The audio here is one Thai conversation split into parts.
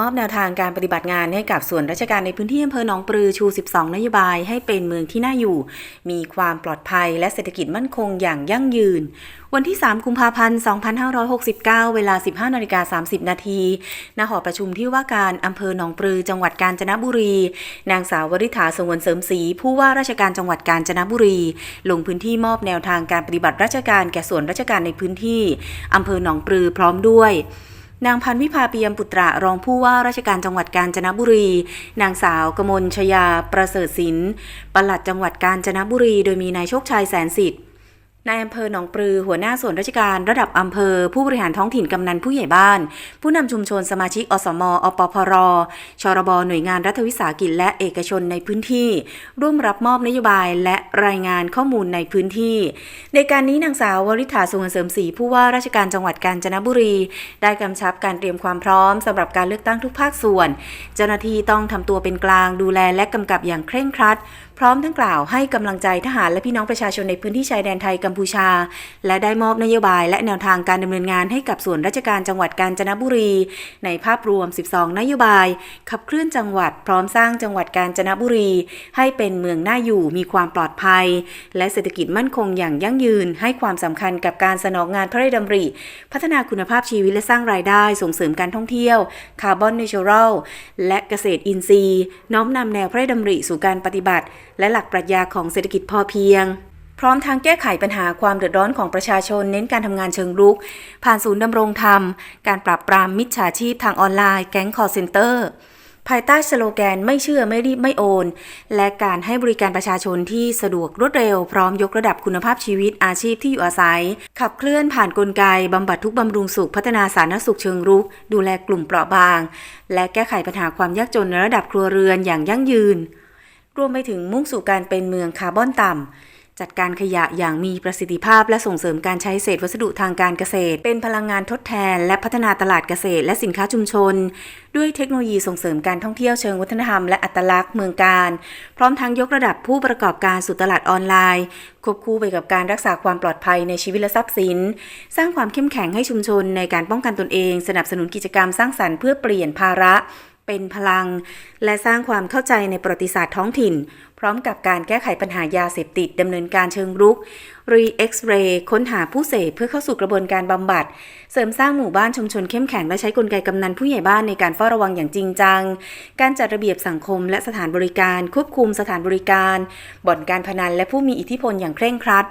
มอบแนวทางการปฏิบัติงานให้กับส่วนราชการในพื้นที่อำเภอหนองปลือชู 12 นโยบายให้เป็นเมืองที่น่าอยู่ มีความปลอดภัยและเศรษฐกิจมั่นคงอย่างยั่งยืน วันที่ 3 กุมภาพันธ์ 2569 เวลา 15นาฬิกา30 นาทีณหอประชุมที่ว่าการอำเภอหนองปลือจังหวัดกาญจนบุรี นางสาววริษาสงวนเสริมศรีผู้ว่าราชการจังหวัดกาญจนบุรี ลงพื้นที่มอบแนวทางการปฏิบัติราชการแก่ส่วนราชการในพื้นที่อำเภอหนองปลือพร้อมด้วย นางพันวิภาเปียมปุตระรองผู้ว่าราชการจังหวัดกาญจนบุรี นางสาวกมลชยาประเสริฐศิลป์ปลัดจังหวัดกาญจนบุรี โดยมีนายโชคชัยแสนสิทธิ์ นายอำเภอหนองปลือหัวหน้าส่วนราชการระดับอำเภอ ผู้บริหารท้องถิ่นกำนันผู้ใหญ่บ้าน ผู้นำชุมชนสมาชิกอสม อปพร ชรบหน่วยงานรัฐวิสาหกิจและเอกชนในพื้นที่ ร่วมรับมอบนโยบายและรายงานข้อมูลในพื้นที่ ในการนี้นางสาววริษฐาสุวรรณเสริมศรีผู้ว่าราชการจังหวัดกาญจนบุรี ได้กำชับการเตรียมความพร้อมสำหรับการเลือกตั้งทุกภาคส่วน เจ้าหน้าที่ต้องทำตัวเป็นกลางดูแลและกำกับอย่างเคร่งครัด พร้อมทั้งกล่าวให้กำลังใจทหารและพี่น้องประชาชนในพื้นที่ชายแดนไทยกัมพูชา และได้มอบนโยบายและแนวทางการดำเนินงานให้กับส่วนราชการจังหวัดกาญจนบุรี ในภาพรวม 12 นโยบาย ขับเคลื่อนจังหวัดพร้อมสร้างจังหวัดกาญจนบุรี ให้เป็นเมืองน่าอยู่มีความปลอดภัย และเศรษฐกิจมั่นคงอย่างยั่งยืน ให้ความสำคัญกับการสนองงานพระราชดำริ พัฒนาคุณภาพชีวิตและสร้างรายได้ส่งเสริมการท่องเที่ยวคาร์บอนเนเชอรัลและเกษตรอินทรีย์ น้อมนำแนวพระราชดำริสู่การปฏิบัติ และหลักปรัชญาของเศรษฐกิจพอเพียง พร้อมทางแก้ไขปัญหาความเดือดร้อนของประชาชน เน้นการทำงานเชิงรุก ผ่านศูนย์ดำรงธรรม การปราบปรามมิจฉาชีพทางออนไลน์แก๊งคอร์เซ็นเตอร์ภายใต้สโลแกนไม่เชื่อไม่รีบไม่โอน และการให้บริการประชาชนที่สะดวกรวดเร็ว พร้อมยกระดับคุณภาพชีวิตอาชีพที่อยู่อาศัย ขับเคลื่อนผ่านนกลไกบำบัดทุกบำรุงสุขพัฒนาสาธารณสุขเชิงรุก ดูแลกลุ่มเปราะบาง และแก้ไขปัญหาความยากจนในระดับครัวเรือนอย่างยั่งยืน รวมไปถึงมุ่งสู่การเป็นเมืองคาร์บอนต่ำ จัดการขยะอย่างมีประสิทธิภาพและส่งเสริมการใช้เศษวัสดุทางการเกษตร เป็นพลังงานทดแทน และพัฒนาตลาดเกษตร และสินค้าชุมชน ด้วยเทคโนโลยีส่งเสริมการท่องเที่ยวเชิงวัฒนธรรมและอัตลักษณ์เมืองการ พร้อมทั้งยกระดับผู้ประกอบการสู่ตลาดออนไลน์ ควบคู่ไปกับการรักษาความปลอดภัยในชีวิตและทรัพย์สิน สร้างความเข้มแข็งให้ชุมชนในการป้องกันตนเอง สนับสนุนกิจกรรมสร้างสรรค์เพื่อเปลี่ยนภาระ เป็นพลัง และสร้างความเข้าใจในประวัติศาสตร์ท้องถิ่น พร้อมกับการแก้ไขปัญหายาเสพติดดำเนินการเชิงรุก รีเอ็กซเรย์ค้นหาผู้เสพเพื่อเข้าสู่กระบวนการบำบัด เสริมสร้างหมู่บ้านชุมชนเข้มแข็งและใช้กลไกกำนันผู้ใหญ่บ้านในการเฝ้าระวังอย่างจริงจัง การจัดระเบียบสังคมและสถานบริการ ควบคุมสถานบริการ บ่อนการพนันและผู้มีอิทธิพลอย่างเคร่งครัด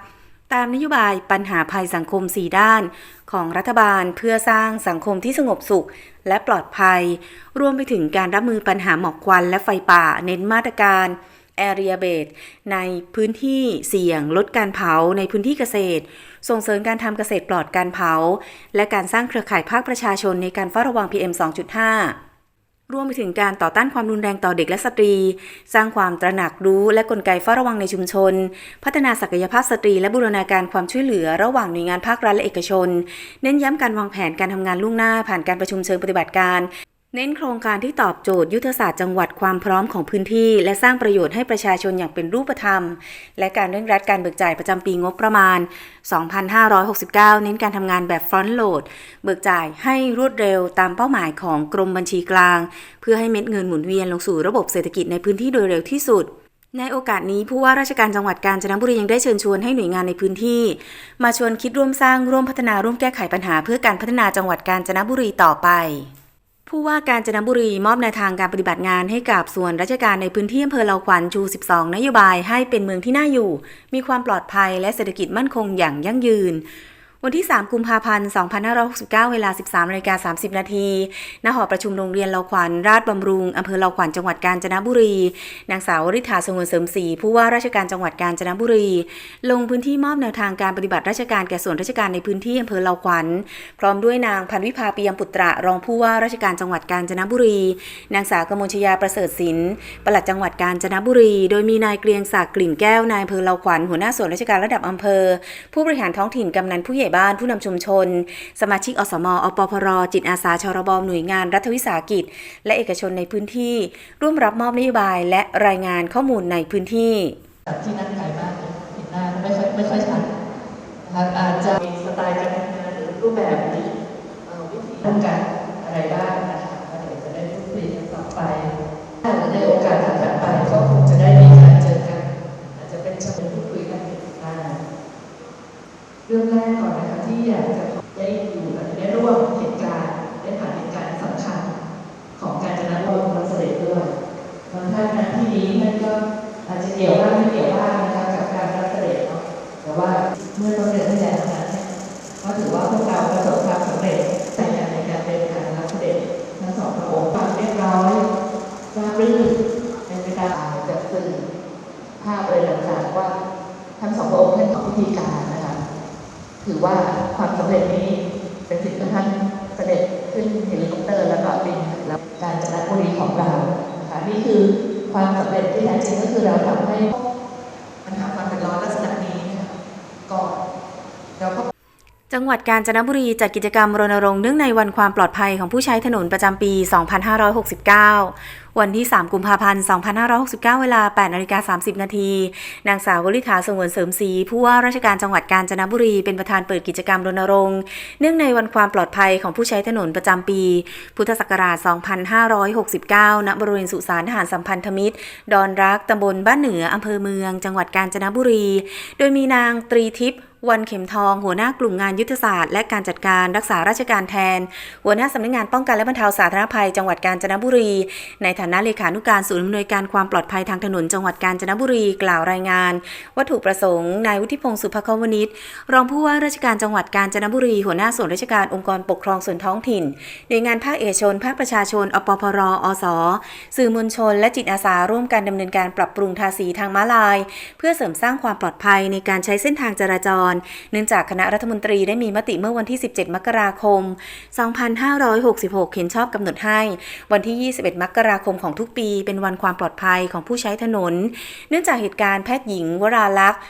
ตามนโยบายปัญหาภัยสังคม 4 ด้าน ของรัฐบาลเพื่อสร้างสังคมที่สงบสุขและปลอดภัย รวมไปถึงการรับมือปัญหาหมอกควันและไฟป่า เน้นมาตรการ Area b a s e ในพื้นที่เสี่ยงลดการเผาในพื้นที่เกษตร ส่งเสริมการทำเกษตรปลอดการเผา และการสร้างเครือข่ายภาคประชาชนในการเฝ้าระวัง PM 2.5 รวมไปถึงการต่อต้านความรุนแรงต่อเด็กและสตรี สร้างความตระหนักรู้และกลไกเฝ้าระวังในชุมชน พัฒนาศักยภาพสตรี และบูรณาการความช่วยเหลือระหว่างหน่วยงานภาครัฐและเอกชน เน้นย้ำการวางแผนการทำงานล่วงหน้าผ่านการประชุมเชิงปฏิบัติการ เน้นโครงการที่ตอบโจทย์ยุทธศาสตร์จังหวัดความพร้อมของพื้นที่ และสร้างประโยชน์ให้ประชาชนอย่างเป็นรูปธรรม และการเร่งรัดการเบิกจ่ายประจำปีงบประมาณ 2569 เน้นการทำงานแบบฟรอนต์โหลด เบิกจ่ายให้รวดเร็วตามเป้าหมายของกรมบัญชีกลาง เพื่อให้เม็ดเงินหมุนเวียนลงสู่ระบบเศรษฐกิจในพื้นที่โดยเร็วที่สุดในโอกาสนี้ผู้ว่าราชการจังหวัดกาญจนบุรียังได้เชิญชวนให้หน่วยงานในพื้นที่ มาชวนคิดร่วมสร้างร่วมพัฒนาร่วมแก้ไขปัญหาเพื่อการพัฒนาจังหวัดกาญจนบุรีต่อไป ผู้ว่าการจนบุรีมอบแนวทางการปฏิบัติงานให้กับส่วนราชการในพื้นที่อำเภอเลาขวัญชู 12 นโยบายให้เป็นเมืองที่น่าอยู่ มีความปลอดภัยและเศรษฐกิจมั่นคงอย่างยั่งยืน วันที่ 3 กุมภาพันธ์ 2569 เวลา 13นาฬิกา30 นาที ณ หอประชุมโรงเรียนเลาขวัญ ราชบำรุง อำเภอเลาขวัญ จังหวัดกาญจนบุรี นางสาวริษฐาสงวนเสริมศรี ผู้ว่าราชการจังหวัดกาญจนบุรี ลงพื้นที่มอบแนวทางการปฏิบัติราชการแก่ส่วนราชการในพื้นที่อำเภอเลาขวัญ พร้อมด้วยนางพันวิภาปียมปุตระ รองผู้ว่าราชการจังหวัดกาญจนบุรี นางสาวกมลชยาประเสริฐศิลป์ปลัดจังหวัดกาญจนบุรี โดยมีนายเกรียงศักดิ์กลิ่นแก้วนายอำเภอเลาขวัญ หัวหน้าส่วนราชการระดับอำเภอ ผู้บริหารท้องถิ่นกำนันผู้ใหญ่บ้านผู้นำชุมชน สมาชิกอสมอปพร จิตอาสาชรบหน่วยงานรัฐวิสาหกิจ และเอกชนในพื้นที่ ร่วมรับมอบนโยบายและรายงานข้อมูลในพื้นที่ที่นั่งไกลมากเห็นหน้าไม่ค่อยไม่ค่อยชัดอาจจะมีสไตล์การทำงานหรือรูปแบบวิธีต้องการอะไรบ้างนะคะเดี๋ยวจะได้ในโอกาสถัดไปก็คงจะได้มีการเจอกัน อาจจะเป็นเชิงพูดคุยกันอ่า เรื่องแรกก่อนนะคะที่อยากจะได้อยู่และได้ร่วมเหตุการณ์ได้ผ่านเหตุการณ์สำคัญของการจนาบรมเสด็จด้วยบางท่านนะที่นี้นั่นก็อาจจะเกี่ยวบ้างไม่เกี่ยวบ้างนะคะ ความสำเร็จนี้ เป็นสิ่งที่ท่านเสด็จขึ้นเฮลิคอปเตอร์แล้วก็บินแล้วการจันบุรีของเรานะคะนี่คือความสำเร็จที่แท้จริงก็คือเราทำให้ปัญหาความเดือดร้อนลักษณะนี้ก่อนเราก็จังหวัดกาญจนบุรีจัดกิจกรรมรณรงค์เนื่องในวันความปลอดภัยของผู้ใช้ถนนประจำปี 2569 วันที่ 3 กุมภาพันธ์ 2569 เวลา 8นาฬิกา30 นาที นางสาววลิธาสงวนเสริมศรีผู้ว่าราชการจังหวัดกาญจนบุรี เป็นประธานเปิดกิจกรรมรณรงค์ เนื่องในวันความปลอดภัยของผู้ใช้ถนนประจำปี พุทธศักราช 2569 ณ บริเวณสุสานทหารสัมพันธมิตร ดอนรักตำบลบ้านเหนืออำเภอเมือง จังหวัดกาญจนบุรี โดยมีนางตรีทิพย์ วันเข็มทองหัวหน้ากลุ่มงานยุทธศาสตร์และการจัดการรักษาราชการแทน หัวหน้าสำนักงานป้องกันและบรรเทาสาธารณภัยจังหวัดกาญจนบุรี ในฐานะเลขานุการศูนย์อำนวยการความปลอดภัยทางถนนจังหวัดกาญจนบุรีกล่าวรายงาน วัตถุประสงค์นายวุฒิพงศ์สุภควนิชรองผู้ว่าราชการจังหวัดกาญจนบุรี หัวหน้าส่วนราชการองค์กรปกครองส่วนท้องถิ่นหน่วยงานภาคเอกชน ภาคประชาชน อปพรอสสื่อมวลชน และจิตอาสาร่วมกันดำเนินการปรับปรุงทาสีทางม้าลาย เพื่อเสริมสร้างความปลอดภัยในการใช้เส้นทางจราจรเนื่องจากคณะรัฐมนตรีได้มีมติเมื่อวันที่ 17 มกราคม 2566 เห็นชอบกำหนดให้ วันที่ 21 มกราคมของทุกปี เป็นวันความปลอดภัยของผู้ใช้ถนน เนื่องจากเหตุการณ์แพทย์หญิงวราลักษณ์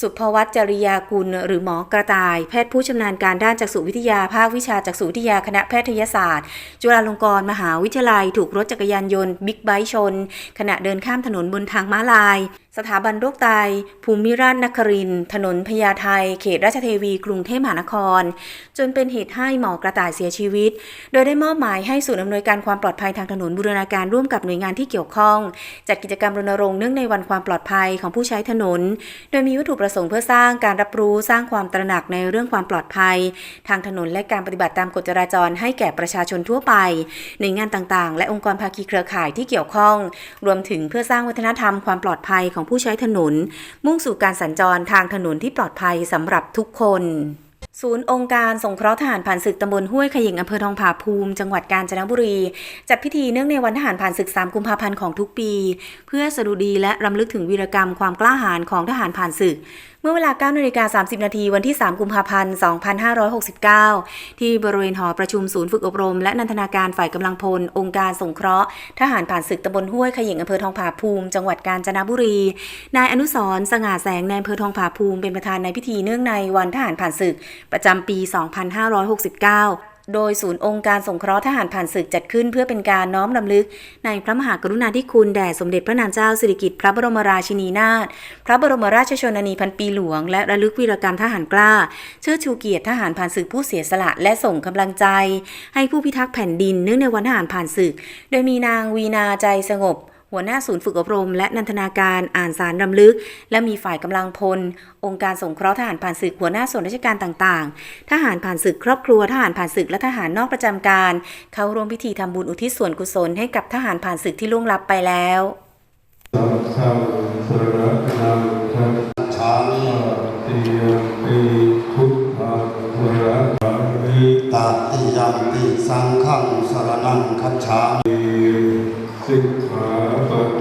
สุภวัตจริยากุล หรือหมอกระต่าย แพทย์ผู้ชำนาญการด้านจักษุวิทยาภาควิชาจักษุวิทยาคณะแพทยศาสตร์ จุฬาลงกรณ์มหาวิทยาลัย ถูกรถจักรยานยนต์บิ๊กไบค์ชน ขณะเดินข้ามถนนบนทางม้าลาย สถาบันโรคไต ภูมิราชนคริน ถนนพญาไทเขตราชเทวีกรุงเทพมหานคร จนเป็นเหตุให้หมอกระต่ายเสียชีวิต โดยได้มอบหมายให้ศูนย์อำนวยการความปลอดภัยทางถนนบูรณาการร่วมกับหน่วยงานที่เกี่ยวข้อง จัดกิจกรรมรณรงค์เนื่องในวันความปลอดภัยของผู้ใช้ถนน โดยมีวัตถุประประสงค์เพื่อสร้างการรับรู้สร้างความตระหนักในเรื่องความปลอดภัย ทางถนนและการปฏิบัติตามกฎจราจรให้แก่ประชาชนทั่วไปหน่วยงานต่างๆ และองค์กรภาคีเครือข่ายที่เกี่ยวข้อง รวมถึงเพื่อสร้างวัฒนธรรมความปลอดภัยของผู้ใช้ถนน มุ่งสู่การสัญจรทางถนนที่ปลอดภัยสำหรับทุกคน ศูนย์องค์การสงเคราะห์ทหารผ่านศึกตำบลห้วยขยิงอำเภอทองผาภูมิ จังหวัดกาญจนบุรี จัดพิธีเนื่องในวันทหารผ่านศึก 3 กุมภาพันธ์ของทุกปี เพื่อสดุดีและรำลึกถึงวีรกรรมความกล้าหาญของทหารผ่านศึก มื่อเวลา9นาฬิกา30 นาทีวันที่ 3 กุมภาพันธ์ 2569 ที่บริเวณหอประชุมศูนย์ฝึกอบรม และนันทนาการฝ่ายกำลังพล องค์การสงเคราะห์ ทหารผ่านศึกตำบลห้วยขยิงอำเภอทองผาภูมิ จังหวัดกาญจนบุรี นายอนุสรสง่าแสงในอำเภอทองผาภูมิเป็นประธานในพิธีเนื่องในวันทหารผ่านศึก ประจำปี 2569 โดยศูนย์องค์การสงเคราะห์ทหารผ่านศึกจัดขึ้น เพื่อเป็นการน้อมรำลึก ในพระมหากรุณาธิคุณแด่สมเด็จพระนางเจ้าสิริกิติ์พระบรมราชินีนาถพระบรมราชชนนีพันปีหลวง และระลึกวีรกรรมทหารกล้า เชิดชูเกียรติทหารผ่านศึกผู้เสียสละและส่งกำลังใจ ให้ผู้พิทักษ์แผ่นดินเนื่องในวันทหารผ่านศึก โดยมีนางวีนาใจสงบ หัวหน้าศูนย์ฝึกอบรม และนันทนาการอ่านสารรำลึก และมีฝ่ายกำลังพล องค์การสงเคราะห์ทหารผ่านศึกหัวหน้าส่วนราชการต่างๆ ทหารผ่านศึกครอบครัวทหารผ่านศึกและทหารนอกประจำการ เข้าร่วมพิธีทำบุญอุทิศส่วนกุศลให้กับทหารผ่านศึกที่ล่วงลับไปแล้วสังฆังสรณังคัจฉามิฉาติยมปีพุทธังสรณังมิตาติยัมปิสังฆังสรนังคัจฉามิ สิกขาปะ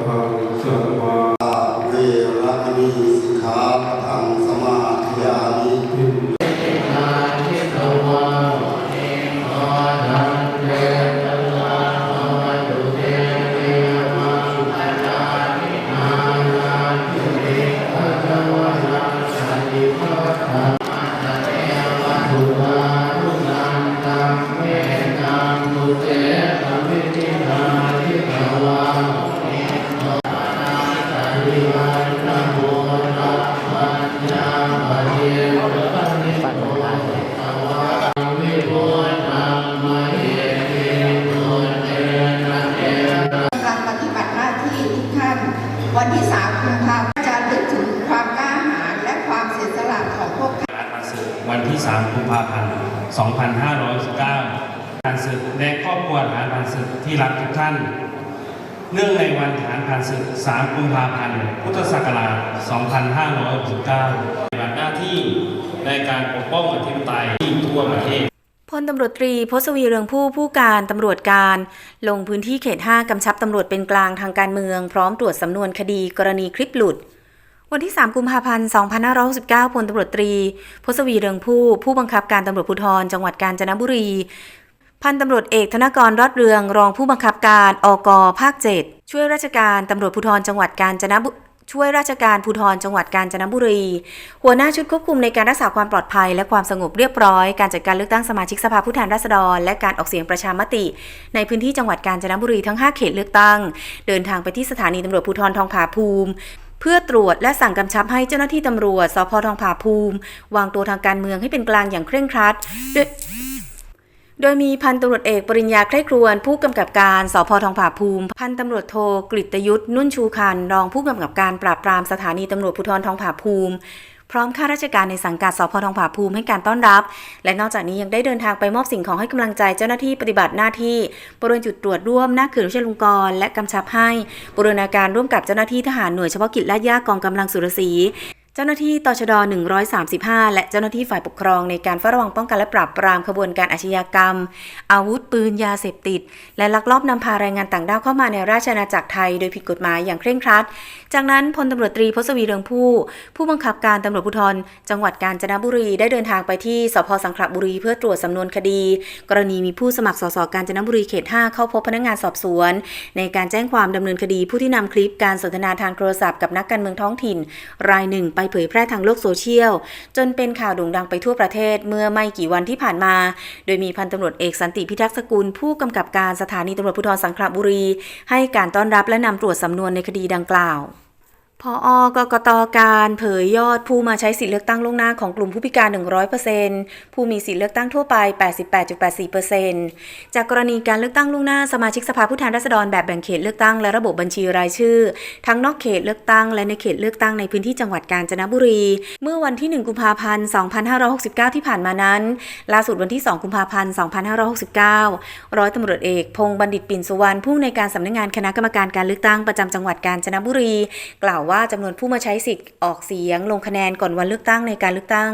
เนื่องในวันฐานผ่านศึก3กุมภาพันธ์ พุทธศักราช 2569ปฏิบัติหน้าที่ในการปกป้องอธิปไตยทั่วประเทศพลตำรวจตรีพศวีเรืองผู้ผู้การตำรวจการ ลงพื้นที่เขต 5 กำชับตำรวจเป็นกลางทางการเมือง พร้อมตรวจสำนวนคดีกรณีคลิปหลุด วันที่ 3 กุมภาพันธ์ 2569พลตำรวจตรีพศวีเรืองผู้ ผู้บังคับการตำรวจภูธรจังหวัดกาญจนบุรี พันตำรวจเอกธนกรรอดเรืองรองผู้บังคับการอกภาค7ช่วยราชการตำรวจภูธรจังหวัดกาญจนบุช่วยราชการภูธรจังหวัดกาญจนบุรี หัวหน้าชุดควบคุมในการรักษาความปลอดภัย และความสงบเรียบร้อย การจัดการเลือกตั้งสมาชิกสภาผู้แทนราษฎร และการออกเสียงประชามติ ในพื้นที่จังหวัดกาญจนบุรีทั้ง 5 เขตเลือกตั้ง เดินทางไปที่สถานีตำรวจภูธรทองผาภูมิ เพื่อตรวจและสั่งกำชับให้เจ้าหน้าที่ตำรวจสพทองผาภูมิ วางตัวทางการเมืองให้เป็นกลางอย่างเคร่งครัดโดย โดยมีพันตำรวจเอกปริญญาใคร่ครวญผู้กำกับการสพทองผาภูมิ พันตำรวจโทกฤตยุทธ์นุ่นชูคัน รองผู้กำกับการปราบปรามสถานีตำรวจภูธรทองผาภูมิ พร้อมข้าราชการในสังกัดสพทองผาภูมิให้การต้อนรับ และนอกจากนี้ยังได้เดินทางไปมอบสิ่งของให้กำลังใจเจ้าหน้าที่ปฏิบัติหน้าที่บริเวณจุดตรวจร่วมหน้าเขื่อนวิเชยลงกรและกำชับให้บูรณาการร่วมกับเจ้าหน้าที่ทหารหน่วยเฉพาะกิจลาดย่ากองกำลังสุรศรี จ้าหน้าที่ตชด 135 และเจ้าหน้าที่ฝ่ายปกครองในการเฝ้าระวังป้องกันและปราบปรามขบวนการอาชญากรรม อาวุธปืนยาเสพติด และลักลอบนำพาแรงงานต่างด้าวเข้ามาในราชอาณาจักรไทยโดยผิดกฎหมายอย่างเคร่งครัด จากนั้นพลตำรวจตรีพศวีเรืองผู้ ผู้บังคับการตำรวจภูธรจังหวัดกาญจนบุรีได้เดินทางไปที่สพสังขละบุรีเพื่อตรวจสำนวนคดี กรณีมีผู้สมัครสสกาญจนบุรีเขต 5 เข้าพบพนักงานสอบสวน ในการแจ้งความดำเนินคดีผู้ที่นำคลิปการสนทนาทางโทรศัพท์กับนักการเมืองท้องถิ่น รายหนึ่งไปเผยแพร่ทางโลกโซเชียล จนเป็นข่าวโด่งดังไปทั่วประเทศเมื่อไม่กี่วันที่ผ่านมา โดยมีพันตำรวจเอกสันติพิทักษ์สกุล ผู้กำกับการสถานีตำรวจภูธรสังขละบุรี ให้การต้อนรับและนำตรวจสำนวนในคดีดังกล่าว พออกกตการเผยยอดผู้มาใช้สิทธิเลือกตั้งล่วงหน้าของกลุ่มผู้พิการ 100%ผู้มีสิทธิเลือกตั้งทั่วไป 88.84%จากกรณีการเลือกตั้งล่วงหน้าสมาชิกสภาผู้แทนราษฎรแบบแบ่งเขตเลือกตั้งและระบบบัญชีรายชื่อ ทั้งนอกเขตเลือกตั้งและในเขตเลือกตั้งในพื้นที่จังหวัดกาญจนบุรี เมื่อวันที่ 1 กุมภาพันธ์ 2569 ที่ผ่านมานั้น ล่าสุดวันที่ 2 กุมภาพันธ์ 2569 ร้อยตำรวจเอกพงบัณฑิตปิ่นสุวรรณผู้ในการสำนักงานคณะกรรมการการเลือกตั้งประจำจังหวัดกาญจนบุรี กล่าวว่าจำนวนผู้มาใช้สิทธิ์ออกเสียง ลงคะแนนก่อนวันเลือกตั้งในการเลือกตั้ง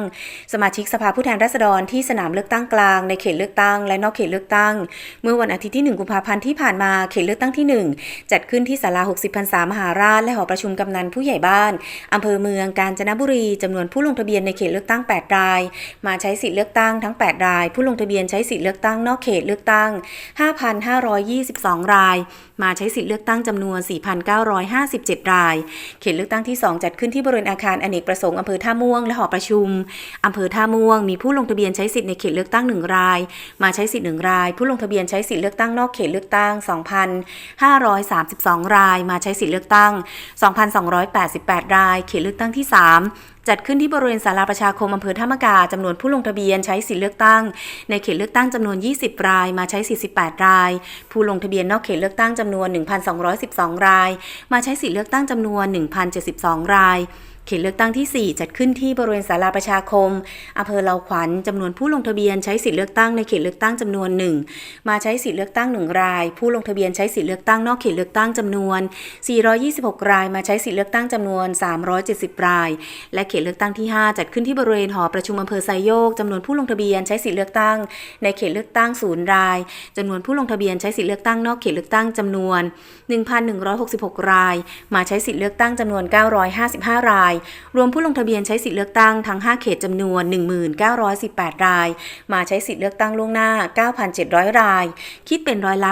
สมาชิกสภาผู้แทนราษฎรที่สนามเลือกตั้งกลางในเขตเลือกตั้ง และนอกเขตเลือกตั้ง เมื่อวันอาทิตย์ที่ 1 กุมภาพันธ์ที่ผ่านมาเขตเลือกตั้งที่ 1 จัดขึ้นที่ศาลา 60พรรษามหาราช และหอประชุมกำนันผู้ใหญ่บ้านอำเภอเมืองกาญจนบุรีจำนวนผู้ลงทะเบียนในเขตเลือกตั้ง 8 ราย มาใช้สิทธิ์เลือกตั้งทั้ง 8 ราย ผู้ลงทะเบียนใช้สิทธิ์เลือกตั้งนอกเขตเลือกตั้ง 5,522 ราย มาใช้สิทธิ์เลือกตั้งจำนวน 4,957 รายเขตเลือกตั้งที่ 2 จัดขึ้นที่บริเวณอาคารอเนกประสงค์อำเภอท่าม่วงและหอประชุมอำเภอท่าม่วง มีผู้ลงทะเบียนใช้สิทธิ์ในเขตเลือกตั้ง 1 ราย มาใช้สิทธิ์1ราย ผู้ลงทะเบียนใช้สิทธิ์เลือกตั้งนอกเขตเลือกตั้ง 2,532 ราย มาใช้สิทธิ์เลือกตั้ง 2,288 ราย เขตเลือกตั้งที่ 3จัดขึ้นที่บริเวณศาลาประชาคมอำเภอท่ามกาจำนวนผู้ลงทะเบียนใช้สิทธิเลือกตั้ง ในเขตเลือกตั้งจำนวน 20 ราย มาใช้ 48 ราย ผู้ลงทะเบียนนอกเขตเลือกตั้งจำนวน 1,212 ราย มาใช้สิทธิเลือกตั้งจำนวน 1,072 ราย ตเลือกตั้งที่ 4 จัดขึ้นที่บริเวณศาลาประชาคมอำเภอเลาขวัญจำนวนผู้ลงทะเบียนใช้สิทธิเลือกตั้งในเขตเลือกตั้งจำนวน1มาใช้สิทธิเลือกตั้ง1ราย ผู้ลงทะเบียนใช้สิทธิเลือกตั้งนอกเขตเลือกตั้งจำนวน 426 ราย มาใช้สิทธิเลือกตั้งจำนวน 370 ราย และเขตเลือกตั้งที่ 5 จัดขึ้นที่บริเวณหอประชุมอำเภอไซโยกจำนวนผู้ลงทะเบียนใช้สิทธิเลือกตั้ง ในเขตเลือกตั้งศูนย์รายจำนวนผู้ลงทะเบียนใช้สิทธิเลือกตั้งนอกเขตเลือกตั้งจำนวน 1,166 ราย มาใช้สิทธิเลือกตั้งจำนวน 955 รายรวมผู้ลงทะเบียนใช้สิทธิเลือกตั้งทั้ง 5 เขตจำนวน 1918 ราย มาใช้สิทธิเลือกตั้งล่วงหน้า 9,700 ราย คิดเป็นร้อยละ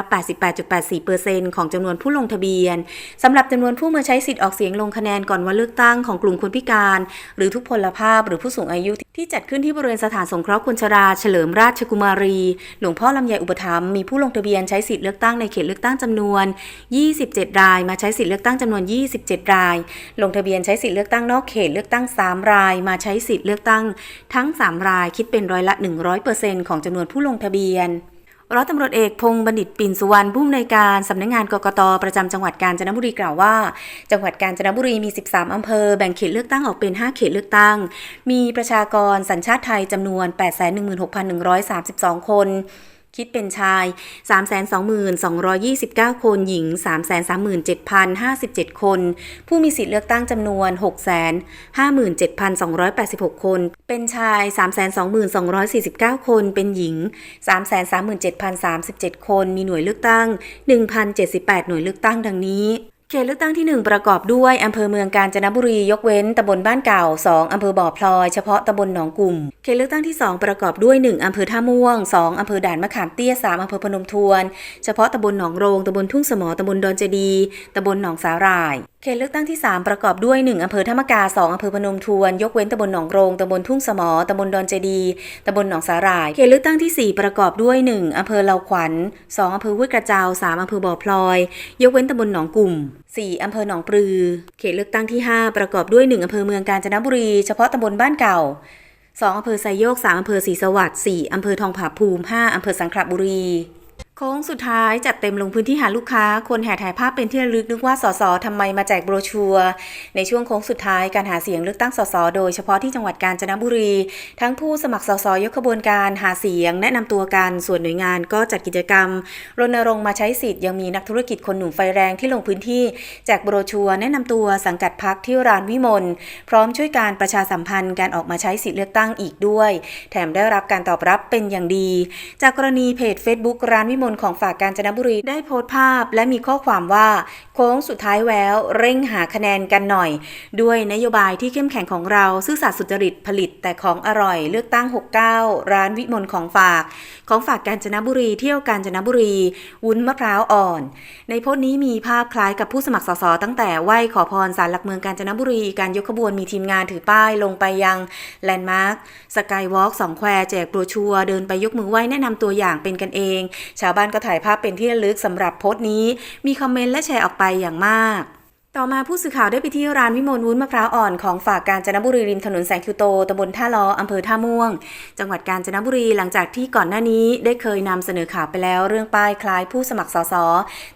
88.84%ของจำนวนผู้ลงทะเบียนสำหรับจำนวนผู้มาใช้สิทธิออกเสียงลงคะแนนก่อนวันเลือกตั้งของกลุ่มคนพิการ หรือทุพพลภาพหรือผู้สูงอายุที่จัดขึ้นที่บริเวณสถานสงเคราะห์คนชราเฉลิมราชกุมารี หลวงพ่อลำไยอุปถัมภ์มีผู้ลงทะเบียนใช้สิทธิเลือกตั้งในเขตเลือกตั้งจำนวน 27 ราย มาใช้สิทธิเลือกตั้งจำนวน 27 ราย ลงทะเบียนใช้สิทธิเลือกตั้งนอกเขตเลือกตั้ง 3 ราย มาใช้สิทธิ์เลือกตั้งทั้ง 3 รายคิดเป็นร้อยละ 100%ของจำนวนผู้ลงทะเบียนร้อยตำรวจเอกพงศ์บัณฑิตปิ่นสุวรรณผู้อำนวยการสำนักงานกกตประจำจังหวัดกาญจนบุรีกล่าวว่า จังหวัดกาญจนบุรีมี 13 อำเภอ แบ่งเขตเลือกตั้งออกเป็น 5 เขตเลือกตั้ง มีประชากรสัญชาติไทยจำนวน 816,132 คน คิดเป็นชาย 322,229 คน หญิง 337,057 คน ผู้มีสิทธิ์เลือกตั้งจำนวน 657,286 คน เป็นชาย 322,249 คน เป็นหญิง 337,037 คน มีหน่วยเลือกตั้ง 1,078 หน่วยเลือกตั้งดังนี้ เขตเลือกตั้งที่ 1 ประกอบด้วย อำเภอเมืองกาญจนบุรี ยกเว้นตำบลบ้านเก่า 2 อำเภอบ่อพลอย เฉพาะตำบลหนองกลุ่ม เขตเลือกตั้งที่ 2 ประกอบด้วย 1 อำเภอท่าม่วง 2 อำเภอด่านมะขามเตี้ย 3 อำเภอพนมทวน เฉพาะตำบลหนองโรง ตำบลทุ่งสมอ ตำบลดอนเจดีย์ตำบลหนองสาหร่ายเขตเลือกตั้งที่ 3 ประกอบด้วย 1 อำเภอธรรมกา 2 อำเภอพนมทวน ยกเว้นตำบลหนองโรง ตำบลทุ่งสมอ ตำบลดอนเจดีตำบลหนองสาหร่าย เขตเลือกตั้งทีสี่ 4 ประกอบด้วย 1 อำเภอเลาขวัญ 2 อำเภอห้วยกระเจา 3 อำเภอบ่อพลอย ยกเว้นตำบลหนองกลุ่ม 4 อำเภอหนองปลือ เขตเลือกตั้งที่ 5 ประกอบด้วย 1 อำเภอเมืองกาญจนบุรี เฉพาะตำบลบ้านเก่า 2 อำเภอไซโยก 3 อำเภอศรีสวัสดิ์ 4 อำเภอทองผาภูมิ 5 อำเภอสังขละบุรี โค้งสุดท้ายจัดเต็มลงพื้นที่หาลูกค้าคนแห่ถ่ายภาพเป็นที่ระลึกนึกว่าสสทำไมมาแจกโบรชัวร์ในช่วงโค้งสุดท้ายการหาเสียงเลือกตั้งสสโดยเฉพาะที่จังหวัดกาญจนบุรี ทั้งผู้สมัครสสยกขบวนการหาเสียง แนะนำตัวกันส่วนหน่วยงานก็จัดกิจกรรมรณรงค์มาใช้สิทธิ์ยังมีนักธุรกิจคนหนุ่มไฟแรงที่ลงพื้นที่แจกโบรชัวร์แนะนำตัวสังกัดพักที่ร้านวิมลพร้อมช่วยการประชาสัมพันธ์การออกมาใช้สิทธิ์เลือกตั้งอีกด้วย แถมได้รับการตอบรับเป็นอย่างดี จากกรณีเพจ Facebook ร้านวิมลของฝากกาญจนบุรีได้โพสต์ภาพ และมีข้อความว่าโค้งสุดท้ายแววเร่งหาคะแนนกันหน่อย ด้วยนโยบายที่เข้มแข็งของเรา ซื่อสัตย์สุจริตผลิตแต่ของอร่อยเลือกตั้ง 69 ร้านวิมลของฝาก ของฝากกาญจนบุรีเที่ยวกาญจนบุรี วุ้นมะพร้าวอ่อน ในโพสต์นี้มีภาพคล้ายกับผู้สมัครสสตั้งแต่ไหว้ขอพรสารหลักเมืองกาญจนบุรี การยกขบวนมีทีมงานถือป้ายลงไปยังแลนด์มาร์คสกายวอล์กสองแควแจกโบรชัวเดินไปยกมือไหว้แนะนำตัวอย่างเป็นกันเอง ชาวบ้านก็ถ่ายภาพเป็นที่ระลึกสำหรับโพสต์นี้ มีคอมเมนต์และแชร์ออกไปอย่างมาก ต่อมาผู้สื่อข่าวได้ไปที่ร้านวิมลวุ้นมะพร้าวอ่อนของฝากกาญจนบุรีริมถนนแสงคิวโตตำบลท่าล้ออำเภอท่าม่วง จังหวัดกาญจนบุรีหลังจากที่ก่อนหน้านี้ได้เคยนำเสนอข่าวไปแล้วเรื่องป้ายคล้ายผู้สมัครสส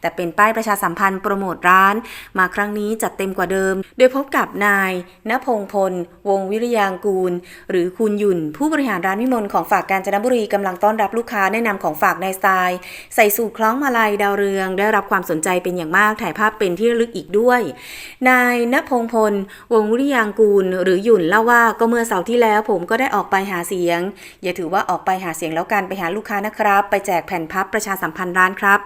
แต่เป็นป้ายประชาสัมพันธ์โปรโมทร้าน มาครั้งนี้จัดเต็มกว่าเดิม โดยพบกับนายณพงพล วงวิริยางกูล หรือคุณยุ่น ผู้บริหารร้านวิมลของฝากกาญจนบุรีกำลังต้อนรับลูกค้าแนะนำของฝากในสไตล์ ใส่สูทคล้องมาลัยดาวเรือง ได้รับความสนใจเป็นอย่างมากถ่ายภาพเป็นที่ระลึกอีกด้วยนายณพงพล วงวุฒิยางกูล หรือหยุ่นเล่าว่าก็เมื่อเสาร์ที่แล้วผมก็ได้ออกไปหาเสียง อย่าถือว่าออกไปหาเสียงแล้วกันไปหาลูกค้านะครับ ไปแจกแผ่นพับประชาสัมพันธ์ร้านครับ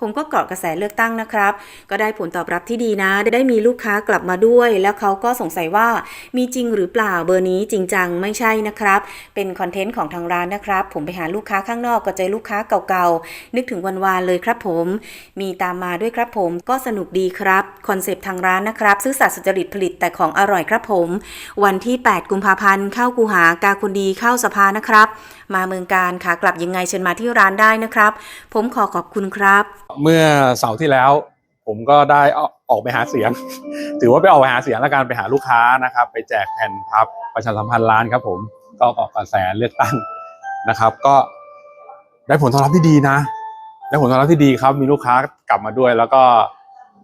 ผมก็เกาะกระแสเลือกตั้งนะครับ ก็ได้ผลตอบรับที่ดีนะ ได้มีลูกค้ากลับมาด้วย แล้วเขาก็สงสัยว่ามีจริงหรือเปล่าเบอร์นี้จริงจังไม่ใช่นะครับ เป็นคอนเทนต์ของทางร้านนะครับ ผมไปหาลูกค้าข้างนอกก็เจอลูกค้าเก่าๆ นึกถึงวันวานเลยครับผม มีตามมาด้วยครับผม ก็สนุกดีครับ คอนเซปต์ทางร้านนะครับ ซื้อสัตย์สุจริตผลิตแต่ของอร่อยครับผม วันที่ 8 กุมภาพันธ์เข้ากูหากาคนดีเข้าสภานะครับ มาเมืองการขากลับยังไงเชิญมาที่ร้านได้นะครับ ผมขอขอบคุณครับเมื่อเสาร์ที่แล้ว ผมก็ได้ออกไปหาเสียง ถือว่าไปออกไปหาเสียงแล้วการไปหาลูกค้านะครับ ไปแจกแผ่นพับประชาสัมพันธ์ร้านครับ ผมก็เกกระแสเลือกตั้งนะครับ ก็ได้ผลตอบรับที่ดีนะได้ผลตอบรับที่ดีครับ มีลูกค้ากลับมาด้วย แล้วก็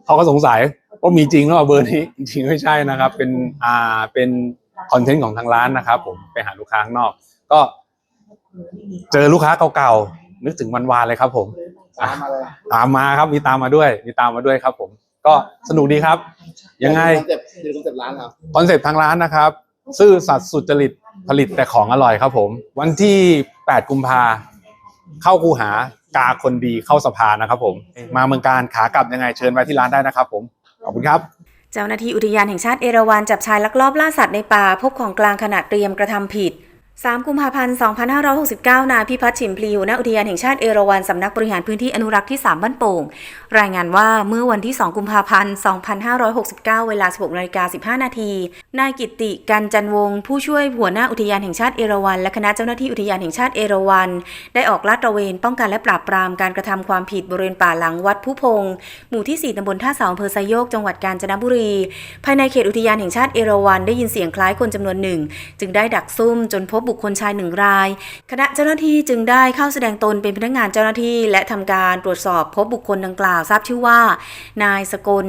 เขาก็สงสัยว่ามีจริงหรือเปล่าเบอร์นี้จริงไม่ใช่นะครับ เป็นอ่าเป็นคอนเทนต์ของทางร้านนะครับ ผมไปหาลูกค้าข้างนอก ก็ เจอลูกค้าเก่าๆนึกถึงวันวานเลยครับ ผม ตามมาเลยตามมาครับมีตามมาด้วย มีตามมาด้วยครับ ผม ก็สนุกดีครับ ยังไงคอนเซ็ปต์คือคอนเซ็ปต์ร้านครับคอนเซ็ปต์ทางร้านนะครับ ซื่อสัตย์สุจริตผลิตแต่ของอร่อยครับผม วันที่ 8 กุมภาเข้าคูหากาคนดีเข้าสภานะครับผม มาเมืองการขากลับยังไงเชิญไปที่ร้านได้นะครับ ผมขอบคุณครับเจ้าหน้าที่อุทยานแห่งชาติเอราวัณจับชายลักลอบล่าสัตว์ในป่าพบของกลางขณะเตรียมกระทำผิด 3 กุมภาพันธ์ 2569 นายพิพัฒน์ฉิมพลีหัวหน้าอุทยานแห่งชาติเอราวัณสำนักบริหารพื้นที่อนุรักษ์ที่ 3 บ้านโป่ง รายงานว่าเมื่อวันที่ 2 กุมภาพันธ์ 2569 เวลา 16นาฬิกา15 นาที นายกิติกันจันวงศ์ผู้ช่วยหัวหน้าอุทยานแห่งชาติเอราวัณและคณะเจ้าหน้าที่อุทยานแห่งชาติเอราวัณได้ออกลาดตระเวนป้องกันและปราบปรามการกระทำความผิดบริเวณป่าหลังวัดผู้พง หมู่ที่ 4ตำบลท่าเสาอำเภอไซโยก จังหวัดกาญจนบุรี ภายในเขตอุทยานแห่งชาติเอราวัณได้ยินเสียงคล้ายคนจำนวนหนึ่งจึงได้ดักซุ่มจนพบบุคคลชายหนึ่งราย คณะเจ้าหน้าที่จึงได้เข้าแสดงตนเป็นพนักงานเจ้าหน้าที่ และทำการตรวจสอบพบบุคคลดังกล่าวทราบชื่อว่า นายสกล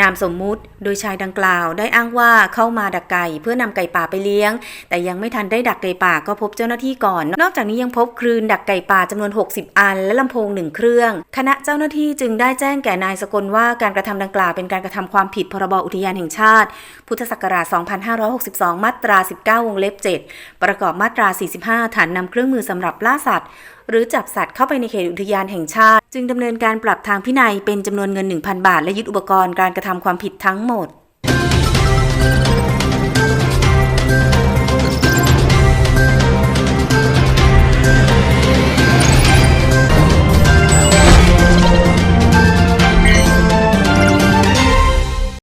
นามสมมุติ โดยชายดังกล่าว ได้อ้างว่าเข้ามาดักไก่ เพื่อนำไก่ป่าไปเลี้ยง แต่ยังไม่ทันได้ดักไก่ป่าก็พบเจ้าหน้าที่ก่อน นอกจากนี้ยังพบคลืนดักไก่ป่าจำนวน 60 อัน และลำโพงหนึ่งเครื่อง คณะเจ้าหน้าที่จึงได้แจ้งแก่นายสกลว่าการกระทำดังกล่าวเป็นการกระทำความผิดพรบอุทยานแห่งชาติ พุทธศักราช 2562 มาตรา 19 วงเล็บ 7 ประกอบอบมาตรา 45 ฐานนำเครื่องมือสำหรับล่าสัตว์ หรือจับสัตว์เข้าไปในเขตอุทยานแห่งชาติ จึงดำเนินการปรับทางพินัยเป็นจำนวนเงิน 1,000 บาท และยึดอุปกรณ์การกระทำความผิดทั้งหมด